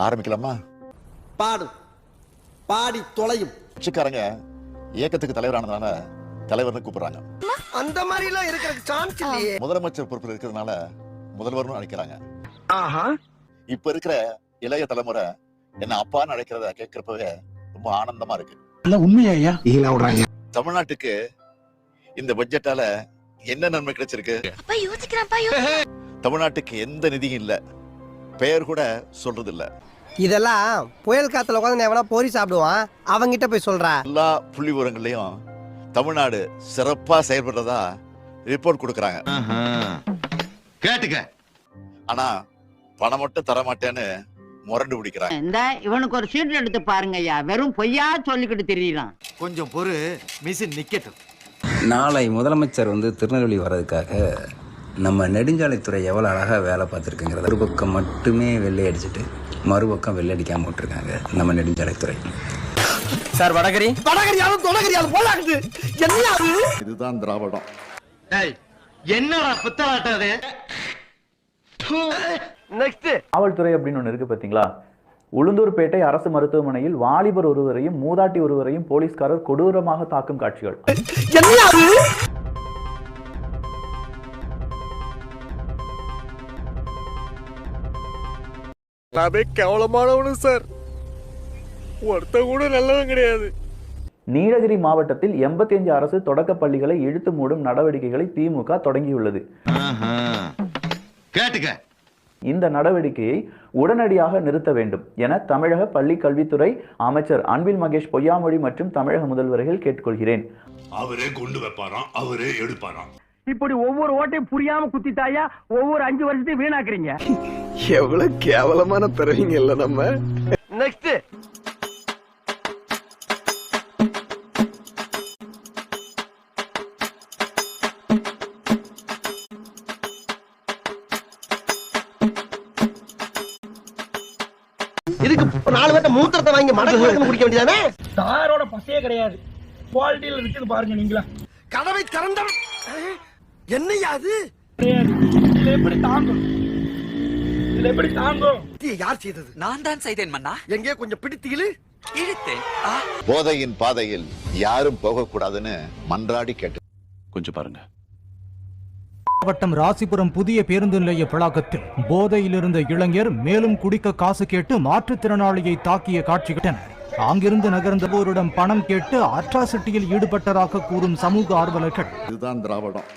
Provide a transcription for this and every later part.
ஆரம்பிக்கலாமா? பாடு. பாடி தொலையும். கட்சிக்காரங்க இயக்கத்துக்கு தலைவரானதுனால தலைவர்னு கூப்பிடுறாங்க. அந்த மாதிரி எல்லாம் இருக்கிறதுக்கு சான்ஸ் இல்லையே. முதலமைச்சர் பொறுப்பில் இருக்கிறதுனால முதல்வர்னு அழைக்கிறாங்க. ஆஹா. இப்ப இருக்கிற இளைய தலைமுறை என்ன அப்பான்னு அழைக்கிறத கேட்கிறப்பவே ரொம்ப ஆனந்தமா இருக்கு. உண்மையா தமிழ்நாட்டுக்கு இந்த பட்ஜெட்டால என்ன நன்மை கிடைச்சிருக்கு? அப்பா யோசிக்கிறான்ப்பா யோசிக்கிறான் தமிழ்நாட்டுக்கு எந்த நிதியும் இல்ல. பெயர் கூட சொல்றது இல்ல இதெல்லாம் புயல் காத்துல உட்காந்து எவனா போரி சாப்பிடுவான் அவங்கிட்ட போய் சொல்றா. எல்லா புள்ளி விவரங்களையும் தமிழ்நாடு சிறப்பா செயல்படுறதா ரிப்போர்ட் கொடுக்கறாங்க. கேட்டுக்க. ஆனா பணம் மட்டும் தர மாட்டேன்னு முரண்டு பிடிக்கிறாங்க. இந்த இவனுக்கு ஒரு சீட் எடுத்து பாருங்க ஐயா. வெறும் பொய்யா சொல்லிக்கிட்டு தெரியலாம் கொஞ்சம் பொறு மிஷின் நிக்கட்டும். நாளை முதலமைச்சர் வந்து திருநெல்வேலி வர்றதுக்காக நம்ம நெடுஞ்சாலைத்துறை எவ்வளோ அழகாக வேலை பார்த்துருக்குங்கிறத ஒரு பக்கம் மட்டுமே வெள்ளை அடிச்சுட்டு மறுபக்கம் வெள்ளை அடிக்காம விட்டுருக்காங்க நம்ம நெடுஞ்சாலைத்துறை. சார் வடகரி? வடகரியாலும் தொடகரியாலும் போலாக்குது. என்ன இதுதான் திராவிடம். என்னடா புத்தலாட்டது நெக்ஸ்ட் காவல்துறை அப்படின்னு ஒன்று இருக்கு பார்த்தீங்களா உளுந்தூர்பேட்டை அரசு மருத்துவமனையில் வாலிபர் ஒருவரையும் மூதாட்டி ஒருவரையும் போலீஸ்காரர் கொடூரமாக தாக்கும் காட்சிகள். நானே கேவலமானவனு சார். ஒருத்த கூட நல்லவன் கிடையாது. நீலகிரி மாவட்டத்தில் 85 அரசு தொடக்கப் பள்ளிகளை இழுத்து மூடும் நடவடிக்கைகளை திமுக தொடங்கியுள்ளது. கேட்டுக்க. இந்த நடவடிக்கையை உடனடியாக நிறுத்த வேண்டும் என தமிழக பள்ளி கல்வித்துறை அமைச்சர் அன்பில் மகேஷ் பொய்யாமொழி மற்றும் தமிழக முதல்வர்கள் கேட்டுக்கொள்கிறேன். அவரே கொண்டு வைப்பாராம் அவரே எடுப்பாராம். இப்படி ஒவ்வொரு ஓட்டையும் புரியாம குத்திட்டாயா? ஒவ்வொரு அஞ்சு வருஷத்தையும் வீணாக்குறீங்க. எவ்வளவு கேவலமான பிறவிங்க இல்ல நம்ம. நெக்ஸ்ட் இதுக்கு நாலு பேர்ட்ட மூத்திரத்தை வாங்கி மடக்கு குடிக்க வேண்டியதானே? தாரோட பசையே கிடையாது. குவாலிட்டியில இருக்குது பாருங்க நீங்களா. கதவை திறந்தம் என்னையா அது? எப்படி தாங்கும்? இதுல எப்படி தாங்கும்? யார் செய்தது? நான் தான் செய்தேன் மன்னா. எங்கே கொஞ்சம் பிடித்தீங்களு இழுத்தேன். போதையின் பாதையில் யாரும் போகக்கூடாதுன்னு மன்றாடி கேட்டு கொஞ்சம் பாருங்க. மாவட்டம் ராசிபுரம் புதிய பேருந்து நிலைய வளாகத்தில் போதையில் இருந்த இளைஞர் மேலும் குடிக்க காசு கேட்டு மாற்றுத்திறனாளியை தாக்கிய காட்சிகிட்டன அங்கிருந்து நகர்ந்த போரிடம் பணம் கேட்டு அட்ராசிட்டியில் ஈடுபட்டதாக கூறும் சமூக ஆர்வலர்கள். இதுதான் திராவிடம்.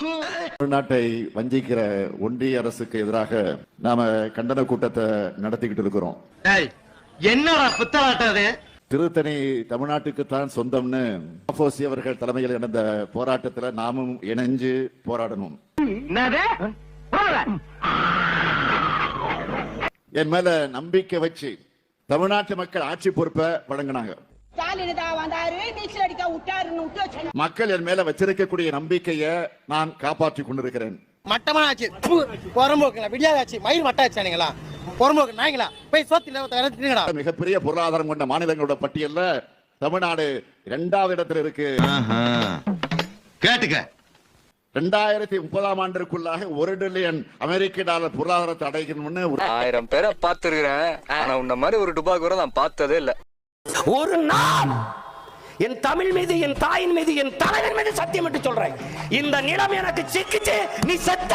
தமிழ்நாட்டை வஞ்சிக்கிற ஒன்றிய அரசுக்கு எதிராக நாம கண்டன கூட்டத்தை நடத்திக்கிட்டு இருக்கிறோம். என்னடா புத்தலாட்டது திருத்தணி தமிழ்நாட்டுக்கு தான் சொந்தம்னு மாஃபோசி அவர்கள் தலைமையில் நடந்த போராட்டத்துல நாமும் இணைஞ்சு போராடணும். என் மேல நம்பிக்கை வச்சு தமிழ்நாட்டு மக்கள் ஆட்சி பொறுப்பை வழங்கினாங்க. மக்கள் என் மேல வச்சிருக்கக்கூடிய நம்பிக்கையை நான் காப்பாற்றி கொண்டிருக்கிறேன். மட்டமாச்சு. புறம்போக்குங்களா? விடியாதாச்சு. மயில் மட்டாச்சானுங்களா? புறம்போக்கு நாய்ங்களா? போய் சோத்துல மிகப்பெரிய பொருளாதாரம் கொண்ட மாநிலங்களோட பட்டியல்ல தமிழ்நாடு இரண்டாவது இடத்துல இருக்கு. கேட்டுக்க. ரெண்டாயிரத்தி முப்பதாம் ஆண்டிற்குள்ளாக ஒரு டில்லியன் அமெரிக்க டாலர் பொருளாதாரத்தை அடைக்கணும்னு ஒரு ஆயிரம் பேரை பார்த்துருக்கிறேன். ஆனா உன்ன மாதிரி ஒரு டுபாக் கூட நான் பார்த்ததே இல்லை. ஒரு நாள் என் தமிழ் மீது என் தாயின் மீது என் தலைவன் மீது சத்தியம் என்று சொல்றேன். இந்த நிலம் எனக்கு சிக்கிச்சு நீ செத்த.